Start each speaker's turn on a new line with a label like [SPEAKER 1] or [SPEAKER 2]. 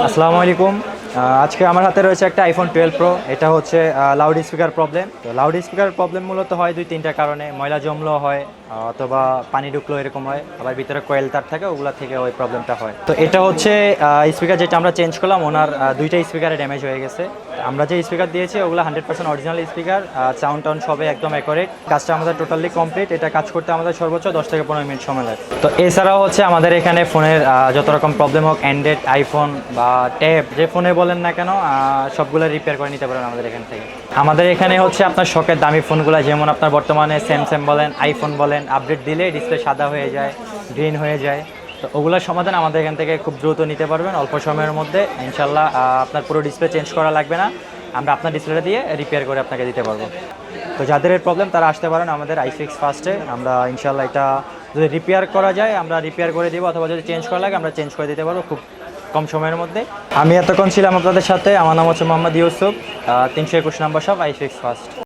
[SPEAKER 1] আসসালামু আলাইকুম। আজকে আমার হাতে রয়েছে একটা আইফোন টুয়েলভ প্রো এটা হচ্ছে লাউড স্পিকার প্রবলেম তো লাউড স্পিকার প্রবলেম মূলত হয় দুই, তিনটা কারণে। ময়লা জমলো হয় অথবা পানি ঢুকলো এরকম হয়। আবার ভিতরে কোয়েল তার থাকে, ওগুলো থেকে ওই প্রবলেমটা হয়। তো এটা হচ্ছে স্পিকার যেটা আমরা চেঞ্জ করলাম, ওনার দুইটা স্পিকারে ড্যামেজ হয়ে গেছে। আমরা যে স্পিকার দিয়েছি, ওগুলো hundred percent original speaker sound town সবে একদম অ্যাকোরেট কাজটা আমাদের টোটালি কমপ্লিট এটা কাজ করতে আমাদের সর্বোচ্চ দশ থেকে পনেরো মিনিট সময় লাগে। তো এছাড়াও হচ্ছে আমাদের এখানে ফোনের যত রকম প্রবলেম হোক অ্যান্ড্রয়েড আইফোন বা ট্যাব যে ফোনে বলেন না কেন সবগুলো রিপেয়ার করে নিতে পারেন আমাদের এখান থেকে। আমাদের এখানে হচ্ছে আপনার শখের দামি ফোনগুলো যেমন আপনার বর্তমানে স্যামসাং বলেন আইফোন বলেন আপডেট দিলে ডিসপ্লে সাদা হয়ে যায় গ্রিন হয়ে যায়। তো ওগুলোর সমাধান আমাদের এখান থেকে খুব দ্রুত নিতে পারবেন। অল্প সময়ের মধ্যে ইনশাল্লাহ আপনার পুরো ডিসপ্লে চেঞ্জ করা লাগবে না। আমরা আপনার ডিসপ্লেটা দিয়ে রিপেয়ার করে আপনাকে দিতে পারব। তো যাদের এর প্রবলেম তারা আসতে পারেন আমাদের আইফিক্স ফার্স্টে আমরা ইনশাল্লাহ এটা যদি রিপেয়ার করা যায়, আমরা রিপেয়ার করে দিব অথবা যদি চেঞ্জ করা লাগে, আমরা চেঞ্জ করে দিতে পারব খুব কম সময়ের মধ্যে। আমি এতক্ষণ ছিলাম আপনাদের সাথে। আমার নাম হচ্ছে মোহাম্মদ ইউসুফ তিনশো একুশ নম্বর সব আইফিক্স ফার্স্ট